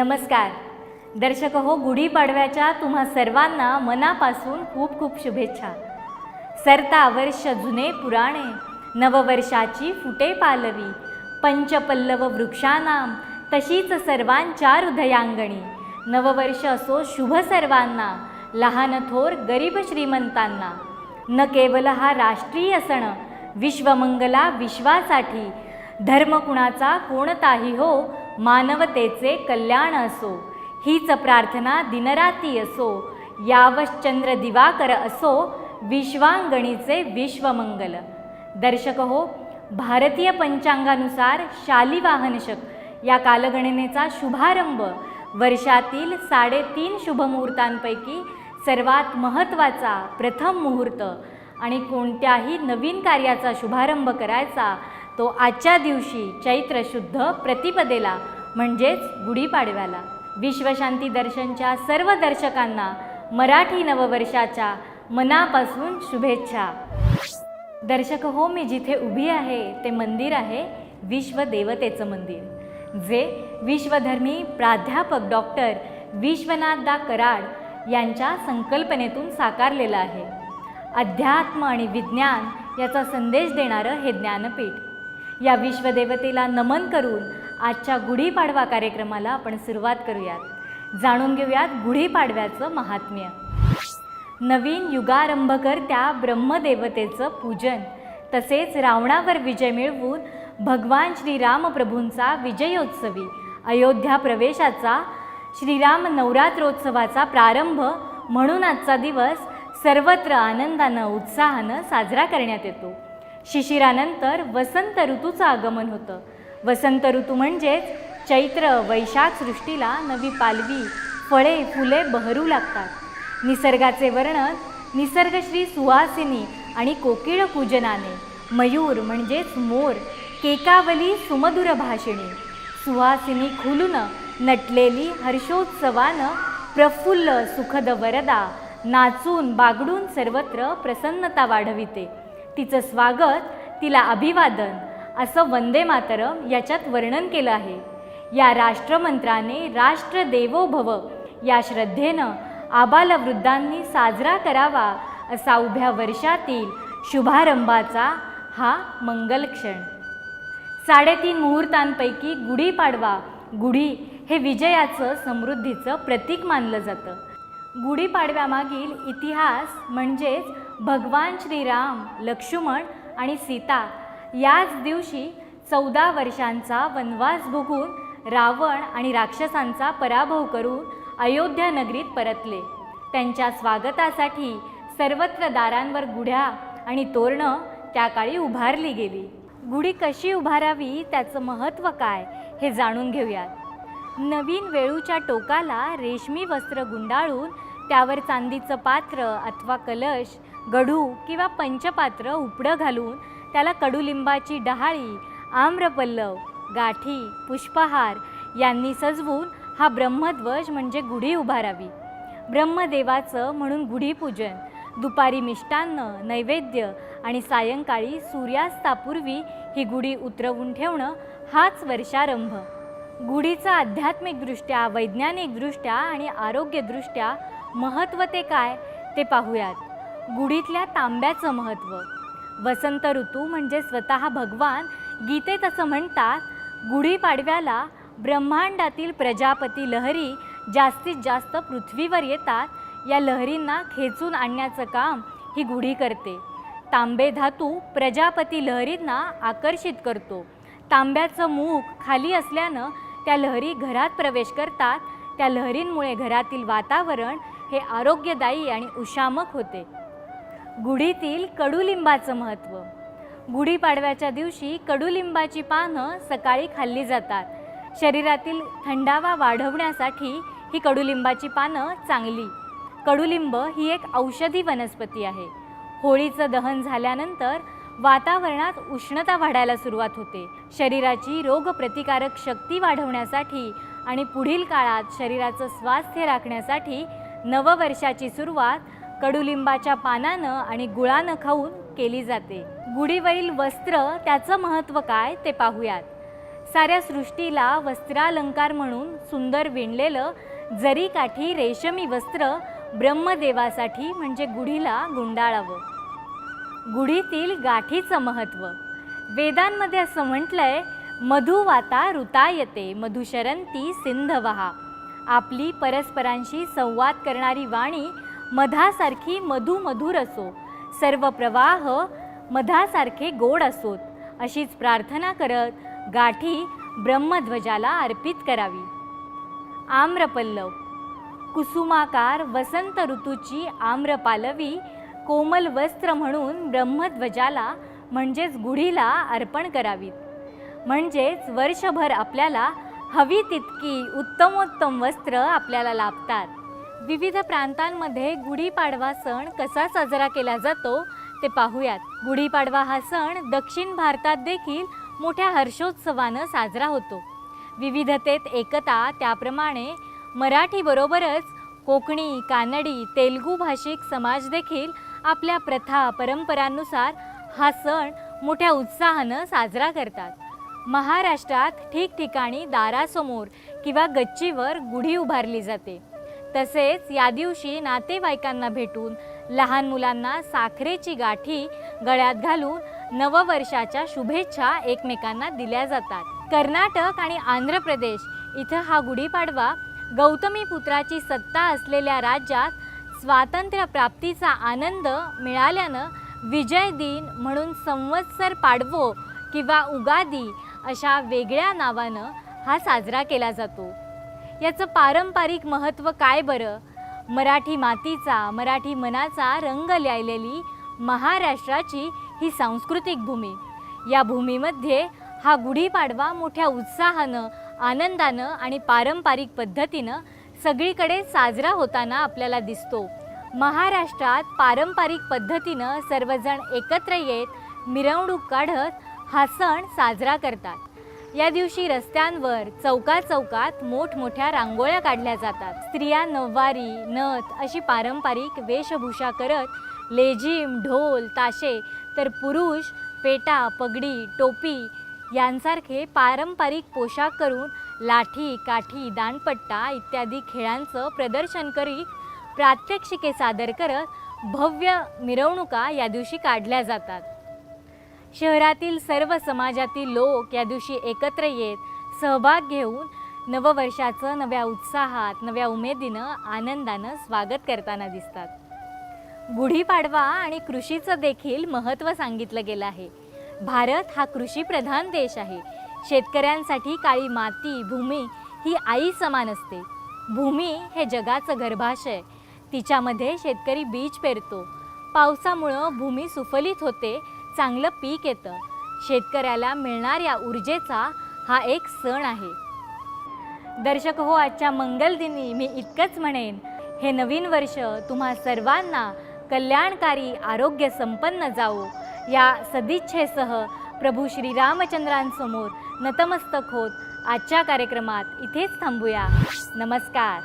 नमस्कार. दर्शक हो गुढीपाडव्याच्या तुम्हा सर्वांना मनापासून खूप खूप शुभेच्छा. सरता वर्ष जुने पुराणे नववर्षाची फुटे पालवी पंचपल्लव वृक्षानाम तशीच सर्वांच्या हृदयांगणी. नववर्ष असो शुभ सर्वांना लहान थोर गरीब श्रीमंतांना. न केवल हा राष्ट्रीय सण विश्वमंगला विश्वासाठी धर्म कुणाचा कोणताही हो मानवतेचे कल्याण असो. हीच प्रार्थना दिनराती असो. यावश्चंद्र दिवाकर असो विश्वांगणीचे विश्वमंगल. दर्शक हो भारतीय पंचांगानुसार शालिवाहनशक या कालगणनेचा शुभारंभ. वर्षातील साडेतीन शुभमुहूर्तांपैकी सर्वात महत्त्वाचा प्रथम मुहूर्त. आणि कोणत्याही नवीन कार्याचा शुभारंभ करायचा तो आजच्या दिवशी चैत्र शुद्ध प्रतिपदेला म्हणजेच गुढीपाडव्याला. विश्वशांती दर्शनच्या सर्व दर्शकांना मराठी नववर्षाच्या मनापासून शुभेच्छा. दर्शक हो मी जिथे उभी आहे ते मंदिर आहे विश्वदेवतेचं मंदिर. जे विश्वधर्मी प्राध्यापक डॉक्टर विश्वनाथदा कराड यांच्या संकल्पनेतून साकारलेलं आहे. अध्यात्म आणि विज्ञान याचा संदेश देणारं हे ज्ञानपीठ. या विश्वदेवतेला नमन करून आजच्या गुढीपाडवा कार्यक्रमाला आपण सुरुवात करूयात. जाणून घेऊयात गुढीपाडव्याचं महात्म्य. नवीन युगारंभकर त्या ब्रह्मदेवतेचं पूजन. तसेच रावणावर विजय मिळवून भगवान श्रीरामप्रभूंचा विजयोत्सवी अयोध्या प्रवेशाचा श्रीराम नवरात्रोत्सवाचा प्रारंभ म्हणून आजचा दिवस सर्वत्र आनंदानं उत्साहानं साजरा करण्यात येतो. शिशिरानंतर वसंत ऋतूचं आगमन होतं. वसंत ऋतू म्हणजेच चैत्र वैशाख सृष्टीला नवी पालवी फळे फुले बहरू लागतात. निसर्गाचे वर्णन निसर्गश्री सुहासिनी आणि कोकिळ पूजनाने. मयूर म्हणजेच मोर केकावली सुमधुर भाषिणी. सुहासिनी खुलून नटलेली हर्षोत्सवानं प्रफुल्ल सुखद वरदा नाचून बागडून सर्वत्र प्रसन्नता वाढविते. तिचं स्वागत तिला अभिवादन असं वंदे मातरम याच्यात वर्णन केलं आहे. या राष्ट्रमंत्राने राष्ट्र देवो भव या श्रद्धेनं आबालवृद्धांनी साजरा करावा असा उभ्या वर्षातील शुभारंभाचा हा मंगल क्षण साडेतीन मुहूर्तांपैकी गुढीपाडवा गुढी हे विजयाचं समृद्धीचं प्रतीक मानलं जातं. गुढीपाडव्यामागील इतिहास म्हणजेच भगवान श्रीराम लक्ष्मण आणि सीता याच दिवशी चौदा वर्षांचा वनवास भोगून रावण आणि राक्षसांचा पराभव करून अयोध्या नगरीत परतले. त्यांच्या स्वागतासाठी सर्वत्र दारांवर गुढ्या आणि तोरणं त्या काळी उभारली गेली. गुढी कशी उभारावी त्याचं महत्त्व काय हे जाणून घेऊयात. नवीन वेळूच्या टोकाला रेशमी वस्त्र गुंडाळून त्यावर चांदीचं पात्र अथवा कलश गढू किंवा पंचपात्र उपडं घालून त्याला कडुलिंबाची डहाळी आम्रपल्लव गाठी पुष्पहार यांनी सजवून हा ब्रह्मध्वज म्हणजे गुढी उभारावी. ब्रह्मदेवाचं म्हणून गुढीपूजन दुपारी मिष्टान्न नैवेद्य आणि सायंकाळी सूर्यास्तापूर्वी ही गुढी उतरवून ठेवणं हाच वर्षारंभ. गुढीचा आध्यात्मिकदृष्ट्या वैज्ञानिकदृष्ट्या आणि आरोग्यदृष्ट्या महत्त्व ते काय ते पाहूयात. गुढीतल्या तांब्याचं महत्त्व. वसंत ऋतू म्हणजे स्वतः भगवान गीतेत असं म्हणतात गुढीपाडव्याला ब्रह्मांडातील प्रजापती लहरी जास्तीत जास्त पृथ्वीवर येतात या लहरींना खेचून आणण्याचं काम ही गुढी करते. तांबे धातू प्रजापती लहरींना आकर्षित करतो. तांब्याचं मूग खाली असल्यानं त्या लहरी घरात प्रवेश करतात त्या लहरींमुळे घरातील वातावरण हे आरोग्यदायी आणि उशामक होते. गुढीतील कडुलिंबाचं महत्त्व. गुढीपाडव्याच्या दिवशी कडुलिंबाची पानं सकाळी खाल्ली जातात. शरीरातील थंडावा वाढवण्यासाठी ही कडुलिंबाची पानं चांगली. कडुलिंब ही एक औषधी वनस्पती आहे. होळीचं दहन झाल्यानंतर वातावरणात उष्णता वाढायला सुरुवात होते. शरीराची रोगप्रतिकारक शक्ती वाढवण्यासाठी आणि पुढील काळात शरीराचं स्वास्थ्य राखण्यासाठी नववर्षाची सुरुवात कडुलिंबाच्या पानानं आणि गुळानं खाऊन केली जाते. गुढीवरील वस्त्र त्याचं महत्त्व काय ते पाहूयात. साऱ्या सृष्टीला वस्त्रालंकार म्हणून सुंदर विणलेलं जरी काठी रेशमी वस्त्र ब्रह्मदेवासाठी म्हणजे गुढीला गुंडाळावं. गुढीतील गाठीचं महत्त्व. वेदांमध्ये असं म्हटलंय मधुवाता ऋता येते मधुशरंती सिंधवहा. आपली परस्परांशी संवाद करणारी वाणी मधासारखी मधुमधुर असो. सर्व प्रवाह मधासारखे गोड असोत. अशीच प्रार्थना करत गाठी ब्रह्मध्वजाला अर्पित करावी. आम्रपल्लव. कुसुमाकार वसंत ऋतूची आम्रपालवी कोमल वस्त्र म्हणून ब्रह्मध्वजाला म्हणजेच गुढीला अर्पण करावीत. म्हणजेच वर्षभर आपल्याला हवी तितकी उत्तमोत्तम वस्त्र आपल्याला लाभतात. विविध प्रांतांमध्ये गुढीपाडवा सण कसा साजरा केला जातो ते पाहूयात. गुढीपाडवा हा सण दक्षिण भारतात देखील मोठ्या हर्षोत्सवानं साजरा होतो. विविधतेत एकता त्याप्रमाणे मराठीबरोबरच कोकणी कानडी तेलगू भाषिक समाज देखील आपल्या प्रथा परंपरांनुसार हा सण मोठ्या उत्साहानं साजरा करतात. महाराष्ट्रात ठिकठिकाणी दारासमोर किंवा गच्चीवर गुढी उभारली जाते. तसेच या दिवशी नातेवाईकांना भेटून लहान मुलांना साखरेची गाठी गळ्यात घालून नववर्षाच्या शुभेच्छा एकमेकांना दिल्या जातात. कर्नाटक आणि आंध्र प्रदेश इथं हा गुढीपाडवा गौतमी पुत्राची सत्ता असलेल्या राज्यात स्वातंत्र्य प्राप्तीचा आनंद मिळाल्यानं विजय दिन म्हणून संवत्सर पाडवो किंवा उगादी अशा वेगळ्या नावानं हा साजरा केला जातो. याचं पारंपरिक महत्त्व काय बरं? मराठी मातीचा मराठी मनाचा रंग ल्यायलेली महाराष्ट्राची ही सांस्कृतिक भूमी. या भूमीमध्ये हा गुढीपाडवा मोठ्या उत्साहानं आनंदानं आणि पारंपरिक पद्धतीनं सगळीकडे साजरा होताना आपल्याला दिसतो. महाराष्ट्रात पारंपरिक पद्धतीनं सर्वजण एकत्र येत मिरवणूक काढत हा सण साजरा करतात. या दिवशी रस्त्यांवर चौकात चौकात मोठमोठ्या रांगोळ्या काढल्या जातात. स्त्रिया नववारी नथ अशी पारंपरिक वेशभूषा करत लेझिम ढोल ताशे तर पुरुष पेटा पगडी टोपी यांसारखे पारंपरिक पोशाख करून लाठी काठी दांडपट्टा इत्यादी खेळांचं प्रदर्शन करीत प्रात्यक्षिके सादर करत भव्य मिरवणुका या दिवशी काढल्या जातात. शहरातील सर्व समाजातील लोक या दिवशी एकत्र येत सहभाग घेऊन नववर्षाचं नव्या उत्साहात नव्या उमेदीनं आनंदानं स्वागत करताना दिसतात. गुढीपाडवा आणि कृषीचं देखील महत्त्व सांगितलं गेलं आहे. भारत हा कृषीप्रधान देश आहे. शेतकऱ्यांसाठी काळी माती भूमी ही आई समान असते. भूमी हे जगाचं गर्भाशय. तिच्यामध्ये शेतकरी बीज पेरतो. पावसामुळं भूमी सुफलित होते चांगलं पीक येतं. शेतकऱ्याला मिळणाऱ्या ऊर्जेचा हा एक सण आहे. दर्शक हो आजच्या मंगलदिनी मी इतकंच म्हणेन हे नवीन वर्ष तुम्हा सर्वांना कल्याणकारी आरोग्य संपन्न जावो. या सदिच्छेसह प्रभू श्रीरामचंद्रांसमोर नतमस्तक होत आजच्या कार्यक्रमात इथेच थांबूया. नमस्कार.